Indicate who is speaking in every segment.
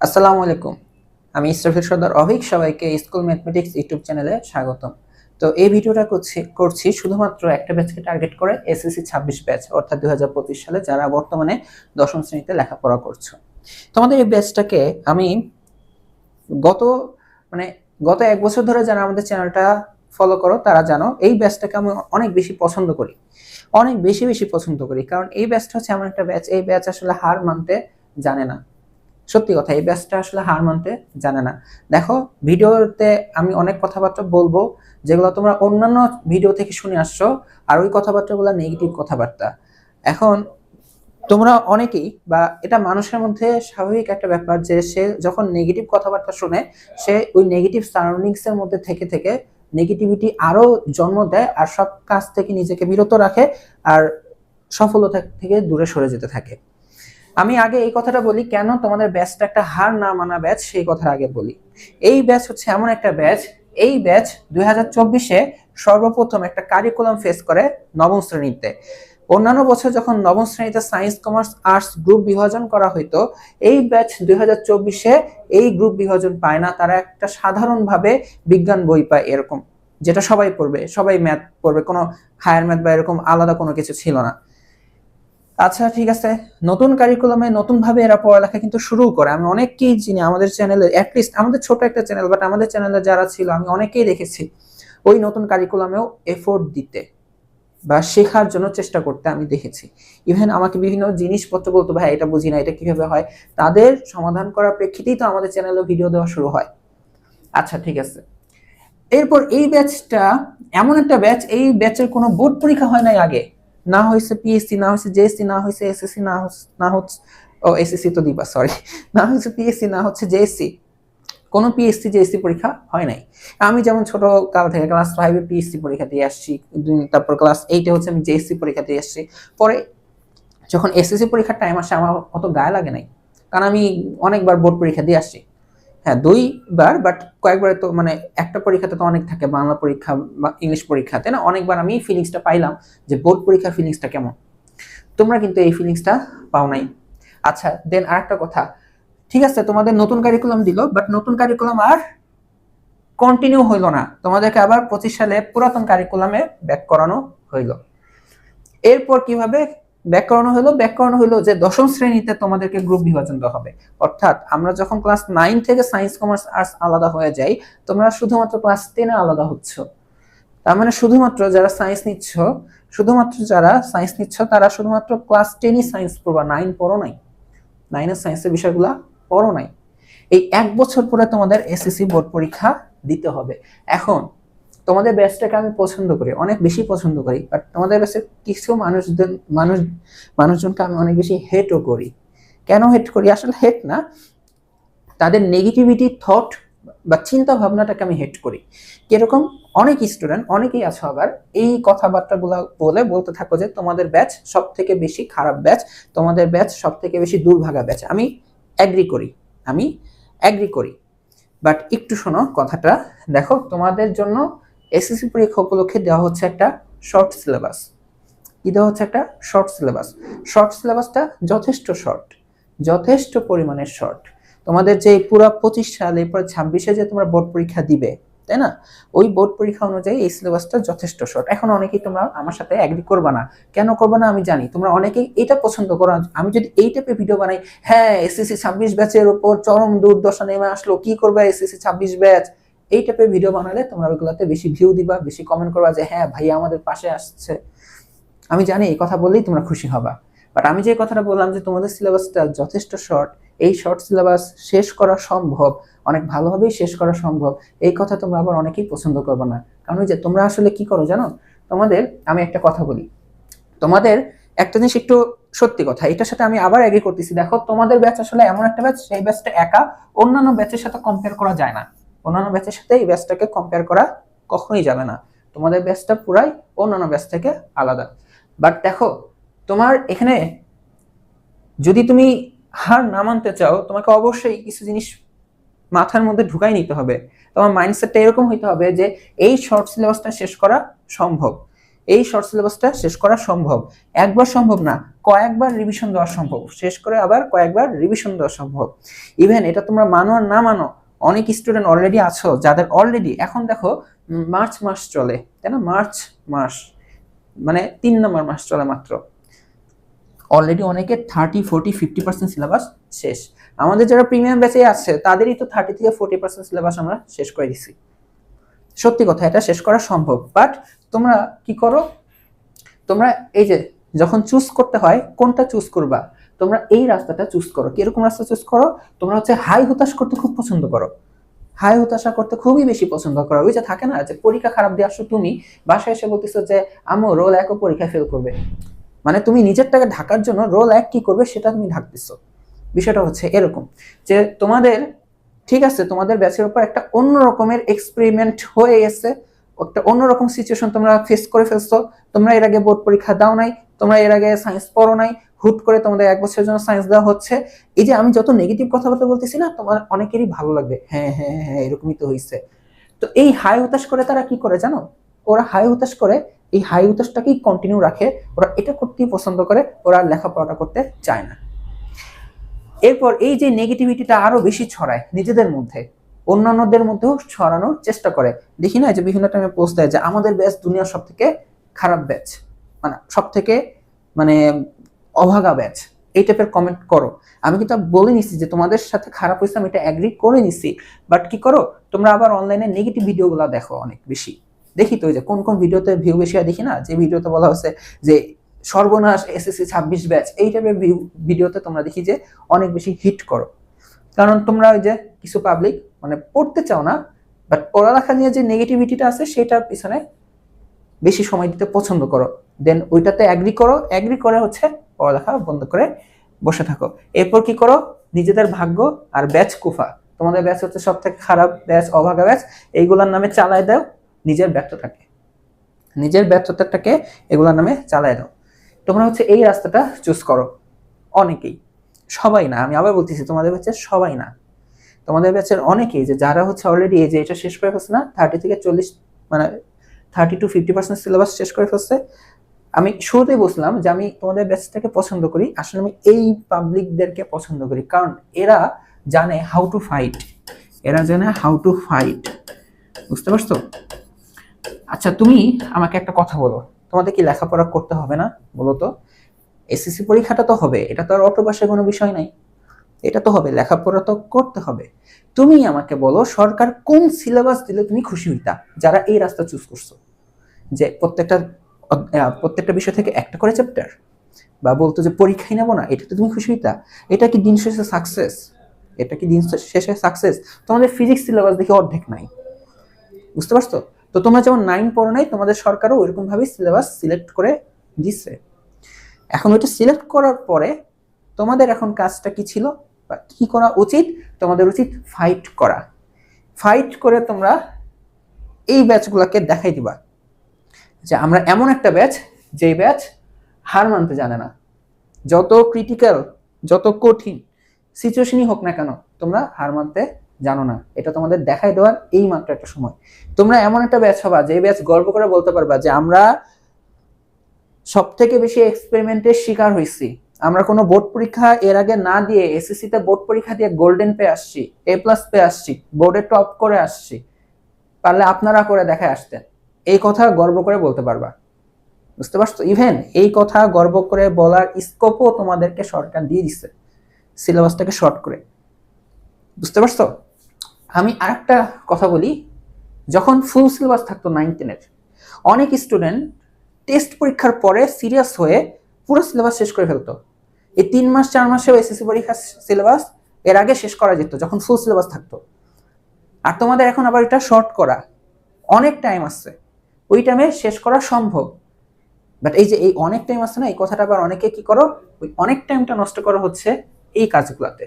Speaker 1: আসসালামু আলাইকুম। আমি ইসরাফিল সর্দার অভিক, সবাইকে স্কুল ম্যাথমেটিক্স ইউটিউব চ্যানেলে স্বাগতম। তো এই ভিডিওটা করছি করছি শুধুমাত্র একটা ব্যাচকে টার্গেট করে এসএসসি ছাব্বিশ ব্যাচ, অর্থাৎ দু হাজার পঁচিশ সালে যারা বর্তমানে দশম শ্রেণীতে লেখাপড়া করছ। তোমাদের এই ব্যাচটাকে আমি গত মানে গত এক বছর ধরে যারা আমাদের চ্যানেলটা ফলো করো, তারা জানো এই ব্যাচটাকে আমি অনেক বেশি পছন্দ করি। অনেক বেশি বেশি পছন্দ করি। কারণ এই ব্যাচটা হচ্ছে এমন একটা ব্যাচ, এই ব্যাচ আসলে হার মানতে জানে না। সত্যি কথা, এই ব্যাচটা আসলে হার মানতে জানে না। দেখো, ভিডিওতে আমি অনেক কথাবার্তা বলব, যেগুলো তোমরা অন্যান্য ভিডিও থেকে শুনে আসছো, আর ওই কথাবার্তাগুলো নেগেটিভ কথাবার্তা। এখন, তোমরা অনেকেই, বা এটা মানুষের মধ্যে স্বাভাবিক একটা ব্যাপার যে সে যখন নেগেটিভ কথাবার্তা শুনে, সে ওই নেগেটিভ সারাউন্ডিংস এর মধ্যে থেকে থেকে নেগেটিভিটি আরও জন্ম দেয়, আর সব কাজ থেকে নিজেকে বিরত রাখে, আর সফলতা থেকে দূরে সরে যেতে থাকে। আমি আগে এই কথাটা বলি, কেন তোমাদের ব্যাচটা একটা হার না মানা ব্যাচ সেই কথাটা আগে বলি। এই ব্যাচ হচ্ছে এমন একটা ব্যাচ এই ব্যাচ দুই সর্বপ্রথম একটা কারিকুলাম ফেস করে নবম শ্রেণীতে। অন্যান্য বছর যখন নবম শ্রেণীতে সায়েন্স কমার্স আর্টস গ্রুপ বিভাজন করা হইতো, এই ব্যাচ দুই এই গ্রুপ বিভাজন পায় না, তারা একটা সাধারণভাবে বিজ্ঞান বই পায় এরকম, যেটা সবাই পড়বে, সবাই ম্যাথ পড়বে, কোনো হায়ার ম্যাথ বা এরকম আলাদা কোনো কিছু ছিল না। আচ্ছা ঠিক আছে। নতুন কারিকুলামে নতুন ভাবে এরা পড়ালেখা কিন্তু শুরু করে। আমি অনেককেই চিনি, আমাদের চ্যানেলে অ্যাটলিস্ট আমাদের ছোট একটা চ্যানেল বাট আমাদের চ্যানেলে যারা ছিল, আমি অনেকেই দেখেছি ওই নতুন কারিকুলামেও এফোর্ট দিতে বা শেখার জন্য চেষ্টা করতে আমি দেখেছি। ইভেন আমাকে বিভিন্ন জিনিসপত্র বলতো, ভাই, এটা বুঝি না, এটা কীভাবে হয়? তাদের সমাধান করার প্রেক্ষিতেই তো আমাদের চ্যানেলে ভিডিও দেওয়া শুরু হয়। আচ্ছা ঠিক আছে। এরপর এই ব্যাচটা এমন একটা ব্যাচ এই ব্যাচের কোনো বোর্ড পরীক্ষা হয় নাই আগে। না হয়েছে পিএসসি না হয়েছে জেএসসি না হয়েছে এসএসসি না না হচ্ছে, ও এসএসসি তো দিবা সরি না হয়েছে পিএসসি না হচ্ছে জেএসসি কোনো পিএসসি জেএসসি পরীক্ষা হয় নাই। আমি যেমন ছোট কাল থেকে ক্লাস ফাইভে পিএসসি পরীক্ষা দিয়ে আসছি তারপর ক্লাস এইটে হচ্ছে আমি জেএসসি পরীক্ষা দিয়ে আসছি। পরে যখন এসএসসি পরীক্ষার টাইম আসে, আমার অত গায়ে লাগে নাই। কারণ আমি অনেকবার বোর্ড পরীক্ষা দিয়ে আসছি। হ্যাঁ দুইবার বাট কয়েকবার তো মানে একটা পরীক্ষাতে তো অনেক থাকে, বাংলা পরীক্ষা বা ইংলিশ পরীক্ষাতে না? অনেকবার আমি ফিলিংসটা পাইলাম যে বোর্ড পরীক্ষার ফিলিংসটা কেমন। তোমরা কিন্তু এই ফিলিংসটা পাও নাই। আচ্ছা দেন আরেকটা কথা। ঠিক আছে, তোমাদের নতুন কারিকুলাম দিল বাট নতুন কারিকুলাম আর কন্টিনিউ হইল না। তোমাদেরকে আবার পঁচিশ সালে পুরাতন কারিকুলামে ব্যাক করানো হইল। এরপর কীভাবে ব্যাক করানো হলো ব্যাক করানো হলো যে দশম শ্রেণীতে তোমাদেরকে গ্রুপ বিভাজন দেওয়া হবে। অর্থাৎ আমরা যখন ক্লাস নাইন থেকে সায়েন্স কমার্স আর্টস আলাদা হয়ে যাই, তোমরা শুধুমাত্র ক্লাস টেনে আলাদা হচ্ছ। তার মানে শুধুমাত্র যারা সায়েন্স নিচ্ছ, শুধুমাত্র যারা সায়েন্স নিচ্ছ, তারা শুধুমাত্র ক্লাস টেনই সায়েন্স পড়বা। নাইন পড়ো নাই। নাইনের সায়েন্সের বিষয়গুলো পড়ো নাই। এই এক বছর পরে তোমাদের এসএসসি বোর্ড পরীক্ষা দিতে হবে। এখন তোমাদের ব্যাচটাকে আমি পছন্দ করি, অনেক বেশি পছন্দ করি বাট তোমাদের ব্যাচের কিছু মানুষজন, মানুষ, মানুষজনকে আমি অনেক বেশি হেটও করি। কেন হেট করি? আসলে হেট না, তাদের নেগেটিভিটি থট বা চিন্তা ভাবনাটাকে আমি হেট করি। কীরকম? অনেক স্টুডেন্ট অনেকেই আছে আবার, এই কথাবার্তাগুলো বলে বলতে থাকো যে তোমাদের ব্যাচ সব থেকে বেশি খারাপ ব্যাচ তোমাদের ব্যাচ সব থেকে বেশি দুর্ভাগা ব্যাচ আমি অ্যাগ্রি করি, আমি অ্যাগ্রি করি। বাট একটু শোনো কথাটা, দেখো, তোমাদের জন্য এসএসসি পরীক্ষা উপলক্ষে দেওয়া হচ্ছে একটা শর্ট সিলেবাস কি দেওয়া হচ্ছে একটা শর্ট সিলেবাস শর্ট সিলেবাসটা যথেষ্ট শর্ট যথেষ্ট পরিমাণের শর্ট তোমাদের যে পুরো পঁচিশ সাল, এরপর ছাব্বিশে যে তোমরা বোর্ড পরীক্ষা দিবে, তাই না? ওই বোর্ড পরীক্ষা অনুযায়ী এই সিলেবাসটা যথেষ্ট শর্ট এখন অনেকেই তোমরা আমার সাথে অ্যাগ্রি করবে না। কেন করবে না আমি জানি। তোমরা অনেকেই এটা পছন্দ করো আমি যদি এই টাইপের ভিডিও বানাই হ্যাঁ এসএসসি ছাব্বিশ ব্যাচের উপর চরম দুর্দশা নেমে আসলো, কি করবে এসএসসি ছাব্বিশ ব্যাচ এই টাইপের ভিডিও বানালে তোমরা ওইগুলোতে বেশি ভিউ দিবা, বেশি কমেন্ট করবা যে হ্যাঁ ভাই আমাদের পাশে আসছে। আমি জানি এই কথা বললেই তোমরা খুশি হবা। বাট আমি যে কথাটা বললাম যে, তোমাদের সিলেবাসটা যথেষ্ট শর্ট এই শর্ট সিলেবাস শেষ করা সম্ভব, অনেক ভালোভাবেই শেষ করা সম্ভব, এই কথা তোমরা আবার অনেকেই পছন্দ করবে না। কারণ যে, তোমরা আসলে কি করো জানো? তোমাদের, আমি একটা কথা বলি। তোমাদের একটা জিনিস একটু সত্যি কথা, এটার সাথে আমি আবার এগ্রি করতেছি। দেখো, তোমাদের ব্যাচ আসলে এমন একটা ব্যাচ সেই ব্যাচটা একা, অন্যান্য ব্যাচের সাথে কম্পেয়ার করা যায় না। অন্যান্য ব্যাচের সাথে এই ব্যাচটাকে কম্পেয়ার করা কখনোই যাবে না। তোমাদের ব্যাচটা পুরাই অন্যান্য ব্যাচ থেকে আলাদা। বাট দেখো, তোমার এখানে যদি তুমি হার না মানতে চাও, তোমাকে অবশ্যই কিছু জিনিস মাথার মধ্যে ঢুকাই নিতে হবে। তোমার মাইন্ডসেটটা এরকম হইতে হবে যে, এই শর্ট সিলেবাসটা শেষ করা সম্ভব। এই শর্ট সিলেবাসটা শেষ করা সম্ভব। একবার সম্ভব না, কয়েকবার রিভিশন দেওয়া সম্ভব। শেষ করে আবার কয়েকবার রিভিশন দেওয়া সম্ভব। ইভেন এটা তোমরা মানো আর না মানো অনেক স্টুডেন্ট অলরেডি আছো, যাদের অলরেডি এখন দেখো মার্চ মাস চলে, তাই না? মার্চ মাস মানে তিন নম্বর মাস চলে মাত্র। অলরেডি অনেকে thirty forty fifty percent syllabus শেষ। আমাদের যারা প্রিমিয়াম ব্যাচে আছে, তাদেরই তো থার্টি থেকে ফোর্টি পার্সেন্ট সিলেবাস আমরা শেষ করে দিছি। সত্যি কথা, এটা শেষ করা সম্ভব। বাট তোমরা কি করো? তোমরা এই যে, যখন চুজ করতে হয়, কোনটা চুজ করবা? তোমরা এই রাস্তাটা চুজ করো। কীরকম রাস্তা চুজ করো? তোমরা হচ্ছে হাই হতাশ করতে খুব পছন্দ করো। হাই হতাশা করতে খুবই বেশি পছন্দ করো। ওই যে থাকে না যে পরীক্ষা খারাপ দিয়ে আসছো তুমি, বাসায় এসে বলতেছো যে আমো রোল একও পরীক্ষা ফেল করবে। মানে তুমি নিজেরটাকে ঢাকার জন্য রোল এক কি করবে সেটা তুমি ঢাকতেছো। বিষয়টা হচ্ছে এরকম যে তোমাদের, ঠিক আছে, তোমাদের ব্যাচের উপর একটা অন্য রকমের এক্সপেরিমেন্ট হয়ে গেছে। একটা অন্যরকম সিচুয়েশন তোমরা ফেস করে ফেলছো। তোমরা এর আগে বোর্ড পরীক্ষা দাও নাই, তোমরা এর আগে সায়েন্স পড়ো নাই। হুট করে তোমাদের এক বছরের জন্য সায়েন্স দেওয়া হচ্ছে। এই যে আমি যত নেগেটিভ কথাবার্তা বলতেছি না, তোমার অনেকেরই ভালো লাগবে। হ্যাঁ হ্যাঁ হ্যাঁ এরকমই তো হয়েছে তো এই হাই হতাশ করে তারা কি করে জানো? ওরা হাই হতাশ করে, এই হাই হতাশটাকেই কন্টিনিউ রাখে। ওরা এটা করতেই পছন্দ করে, ওরা লেখাপড়াটা করতে চায় না। এরপর এই যে নেগেটিভিটিটা আরও বেশি ছড়ায় নিজেদের মধ্যে, অন্যান্যদের মধ্যেও ছড়ানোর চেষ্টা করে। দেখি না যে বিভিন্ন টাইমে পোস্ট দেয় যে, আমাদের ব্যাচ দুনিয়ার সব থেকে খারাপ ব্যাচ মানে সব থেকে মানে অভাগা ব্যাচ এই টাইপের কমেন্ট করো। আমি কিন্তু বলে নিছি যে তোমাদের সাথে খারাপ হয়েছে, আমি এটা অ্যাগ্রি করে নিছি। বাট কি করো, তোমরা আবার অনলাইনে নেগেটিভ ভিডিওগুলো দেখো অনেক বেশি। দেখি তো যে কোন কোন ভিডিওতে ভিউ বেশি দেখি না? যে ভিডিওতে বলা হচ্ছে যে সর্বনাশ এসএসসি ছাব্বিশ ব্যাচ এই টাইপের ভিডিওতে তোমরা দেখি যে অনেক বেশি হিট করো। কারণ তোমরা ওই যে কিছু পাবলিক মানে পড়তে চাও না বাট পড়ালেখা নিয়ে যে নেগেটিভিটিটা আছে, সেটার পিছনে বেশি সময় দিতে পছন্দ করো। দেন ওইটাতে অ্যাগ্রি করো অ্যাগ্রি করে হচ্ছে পড়ালেখা বন্ধ করে বসে থাকো। এরপর কি করো? নিজেদের ভাগ্য আর ব্যাচ কুফা। তোমাদের ব্যাচ হচ্ছে সব থেকে খারাপ ব্যাচ, অভাগা ব্যাচ। এইগুলোর নামে চালায় দাও, নিজের ব্যর্থতাকে। নিজের ব্যর্থতাটাকে এগুলোর নামে চালায় দাও। তোমরা হচ্ছে এই রাস্তাটা চুজ করো। অনেকেই। সবাই না, আমি আবার বলতেছি, তোমাদের ব্যাচের সবাই না। তোমাদের ব্যাচের অনেকেই যে যারা হচ্ছে অলরেডি এই যে এটা শেষ করে ফেলছে না থার্টি থেকে চল্লিশ মানে thirty to fifty percent syllabus শেষ করে ফেলছে আমি শুরুতেই বলছিলাম যে আমি তোমাদের ব্যাচটাকে পছন্দ করি, আসলে আমি এই পাবলিকদেরকে পছন্দ করি। কারণ এরা জানে হাউ টু ফাইট এরা জানে হাউ টু ফাইট বুঝতে পারছ? আচ্ছা তুমি আমাকে একটা কথা বলো। তোমাদের কি লেখাপড়া করতে হবে না, বলো তো? এসএসসি পরীক্ষাটা তো হবে, এটা তো আর অটোপাসের কোনো বিষয় নাই। এটা তো হবে, লেখাপড়া তো করতে হবে। তুমি আমাকে বলো, সরকার কোন সিলেবাস দিলে তুমি খুশি হইতা, যারা এই রাস্তা চুজ করছ? যে প্রত্যেকটা প্রত্যেকটা বিষয় থেকে একটা করে চ্যাপ্টার বা বলতো যে পরীক্ষাই নেব না, এটা তো তুমি খুশি হইতা। এটা কি দিন শেষে সাকসেস এটা কি দিন শেষে সাকসেস তোমাদের ফিজিক্স সিলেবাস দেখে অর্ধেক নাই। বুঝতে পারছ? তো তোমরা যেমন নাইন পড়ো নাই, তোমাদের সরকারও ওইরকম ভাবেই সিলেবাস সিলেক্ট করে দিচ্ছে এখন ওইটা সিলেক্ট করার পরে তোমাদের এখন কাজটা কি ছিল? বা কি করা উচিত? তোমাদের উচিত ফাইট করা। ফাইট করে তোমরা এই ব্যাচগুলোকে দেখাই দিবা। যে আমরা এমন একটা ব্যাচ, যেই ব্যাচ হার মানতে জানে না। যত ক্রিটিক্যাল যত কঠিন সিচুয়েশনই হোক না কেন, তোমরা হার মানতে জানো না। এটা তোমাদের দেখাই দেওয়ার এই মাত্র একটা সময়। তোমরা এমন একটা ব্যাচ হবা যে ব্যাচ গর্ব করে বলতে পারবা যে আমরা সব থেকে বেশি এক্সপেরিমেন্টের শিকার হয়েছি আমরা কোনো বোর্ড পরীক্ষা এর আগে না দিয়ে এসএসসি তে বোর্ড পরীক্ষা দিয়ে গোল্ডেন পেয়ে আসছি এ প্লাস পেয়ে আসছি, বোর্ডে টপ করে আসছি। পারলে আপনারা করে দেখায় আসতেন। এই কথা গর্ব করে বলতে পারবা। বুঝতে পারছ? ইভেন এই কথা গর্ব করে বলার স্কোপও তোমাদেরকে সরকার দিয়ে দিচ্ছে। সিলেবাসটাকে শর্ট করে। বুঝতে পারছ? আমি আরেকটা কথা বলি। যখন ফুল সিলেবাস থাকতো নাইন টেনের অনেক স্টুডেন্ট টেস্ট পরীক্ষার পরে সিরিয়াস হয়ে পুরো সিলেবাস শেষ করে ফেলতো। এই তিন মাস, চার মাসেও এসএসসি পরীক্ষার সিলেবাস এর আগে শেষ করা যেত যখন ফুল সিলেবাস থাকতো। আর তোমাদের এখন আবার এটা শর্ট করা। অনেক টাইম আসছে। ওই টাইমে শেষ করা সম্ভব। বাট এই যে এই অনেক টাইম আসছে না, এই কথাটা আবার অনেকে কি করো, ওই অনেক টাইমটা নষ্ট করা হচ্ছে এই কাজগুলাতে।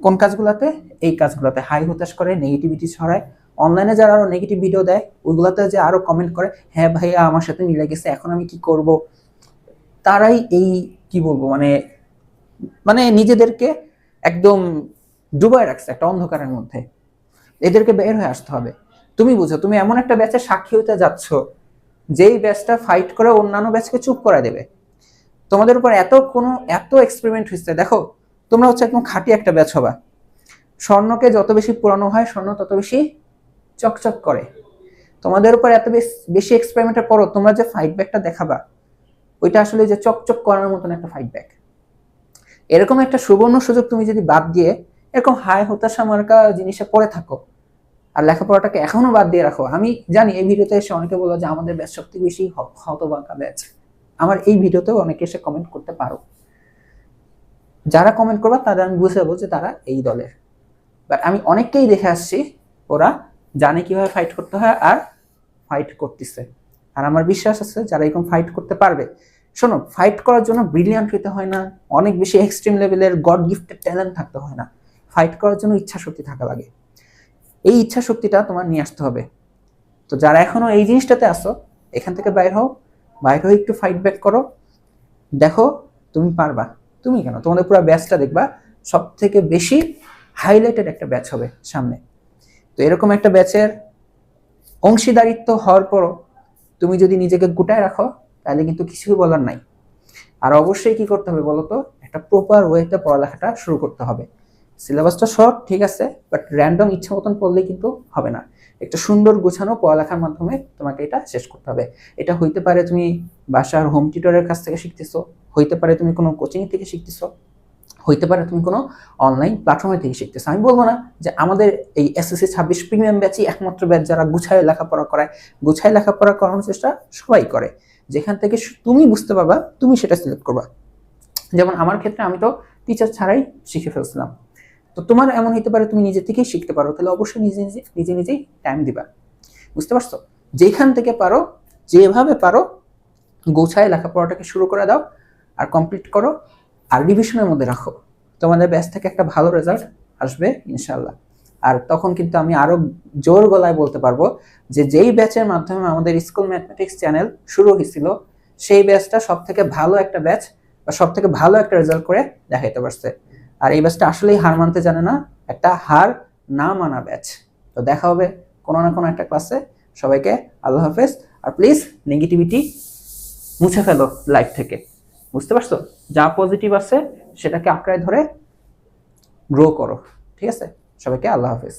Speaker 1: কোন কাজগুলাতে? এই কাজগুলাতে। হাই হতাশ করে নেগেটিভিটি ছড়ায়। অনলাইনে যারা আরও নেগেটিভ ভিডিও দেয়, ওইগুলাতে যে আরও কমেন্ট করে হ্যাঁ ভাইয়া, আমার সাথে মিলে গেছে, এখন আমি কি করব? তারাই এই, কি বলব মানে মানে নিজেদেরকে একদম ডুবাই রাখছে একটা অন্ধকারের মধ্যে। এদেরকে বের হয়ে আসতে হবে। তুমি বুঝো, তুমি এমন একটা ব্যাচের সাক্ষী হতে যাচ্ছ, যেই ব্যাচটা ফাইট করে অন্যান্য ব্যাচকে চুপ করে দেবে। তোমাদের উপর এত কোনো, এত এক্সপেরিমেন্ট হচ্ছে দেখো, তোমরা হচ্ছে একদম খাঁটি একটা ব্যাচ হবা। স্বর্ণকে যত বেশি পুরানো হয়, স্বর্ণ তত বেশি চকচক করে। তোমাদের উপর এত বেশ- বেশি এক্সপেরিমেন্টের পরও তোমরা যে ফাইট ব্যাকটা দেখাবা, ওইটা আসলে যে চকচক করার মতন একটা ফাইট ব্যাক এরকম একটা সুবর্ণ সুযোগ তুমি যদি বাদ দিয়ে এরকম হাই হতাশা মার্কা জিনিসে পড়ে থাকো আর লেখাপড়াটাকে এখনও বাদ দিয়ে রাখো। আমি জানি এই ভিডিওতে এসে অনেকে বলো যে আমাদের ব্যাচ সবথেকে বেশি হতবাকা ব্যাচ। আমার এই ভিডিওতেও অনেকে এসে কমেন্ট করতে পারো। যারা কমেন্ট করবা তাদের আমি বুঝে যাব যে তারা এই দলের। বাট আমি অনেককেই দেখে আসছি, ওরা জানে কীভাবে ফাইট করতে হয় আর ফাইট করতেছে। আর আমার বিশ্বাস আছে যারা এরকম ফাইট করতে পারবে, শোনো ফাইট করার জন্য ব্রিলিয়ান্ট হইতে হয় না। অনেক বেশি এক্সট্রিম লেভেলের গড গিফটেড ট্যালেন্ট থাকতে হয় না। ফাইট করার জন্য ইচ্ছা শক্তি থাকা লাগে। এই ইচ্ছা শক্তিটা তোমার নিয়ে আসতে হবে। তো যারা এখনও এই জিনিসটাতে আসো এখান থেকে বাইর হও, বাইর হয়ে একটু ফাইট ব্যাক করো। দেখো, তুমি পারবা। তুমি কেন? তোমাদের পুরো ব্যাচটা দেখবা সব থেকে বেশি হাইলাইটেড একটা ব্যাচ হবে সামনে। তো এরকম একটা ব্যাচের অংশীদারিত্ব হওয়ার পরও তুমি যদি নিজেকে গুটায় রাখো, তাহলে কিন্তু কিছুই বলার নাই। আর অবশ্যই কি করতে হবে বলো তো একটা প্রপার ওয়েতে পড়ালেখাটা শুরু করতে হবে। সিলেবাসটা শর্ট, ঠিক আছে বাট র্যান্ডম ইচ্ছা মতন পড়লেই কিন্তু হবে না। একটা সুন্দর গোছানো পড়ালেখার মাধ্যমে তোমাকে এটা শেষ করতে হবে। এটা হইতে পারে তুমি বাসার হোম টিউটরের কাছ থেকে শিখতেছো, হইতে পারে তুমি কোনো কোচিং থেকে শিখতেছো, হইতে পারে তুমি কোনো অনলাইন প্ল্যাটফর্মে থেকে শিখতেছো। আমি বলব না যে আমাদের এই এসএসসি ছাব্বিশ প্রিমিয়াম ব্যাচই একমাত্র ব্যাচ যারা গুছায় লেখাপড়া করায়। গুছায় লেখাপড়া করানোর চেষ্টা সবাই করে। যেখান থেকে তুমি বুঝতে পারবা, তুমি সেটা সিলেক্ট করবা। যেমন আমার ক্ষেত্রে আমি তো টিচার ছাড়াই শিখে ফেলছিলাম। তো তোমার এমন হতে পারে, তুমি নিজে থেকেই শিখতে পারো। তাহলে অবশ্যই নিজে নিজে নিজে নিজেই টাইম দিবা। বুঝতে পারছ? যেখান থেকে পারো, যেভাবে পারো, গোছায় লেখাপড়াটাকে শুরু করে দাও আর কমপ্লিট করো আর রিভিশনের মধ্যে রাখো। তোমাদের ব্যাচ থেকে একটা ভালো রেজাল্ট আসবে ইনশাল্লাহ আর তখন কিন্তু আমি আরও জোর গলায় বলতে পারব যে যেই ব্যাচের মাধ্যমে আমাদের স্কুল ম্যাথমেটিক্স চ্যানেল শুরু হয়েছিল, সেই ব্যাচটা সব থেকে ভালো একটা ব্যাচ বা সব থেকে ভালো একটা রেজাল্ট করে দেখাইতে পারছে। আর এই ব্যাচটা আসলেই হার মানতে জানে না, একটা হার না মানা ব্যাচ তো দেখা হবে কোনো না কোনো একটা ক্লাসে সবাইকে আল্লাহ হাফেজ। আর প্লিজ নেগেটিভিটি মুছে ফেলো লাইফ থেকে। বুঝতে পারছ? যা পজিটিভ আছে, সেটাকে আঁকড়ায় ধরে গ্রো করো। ঠিক আছে? সবাইকে আল্লাহ হাফেজ।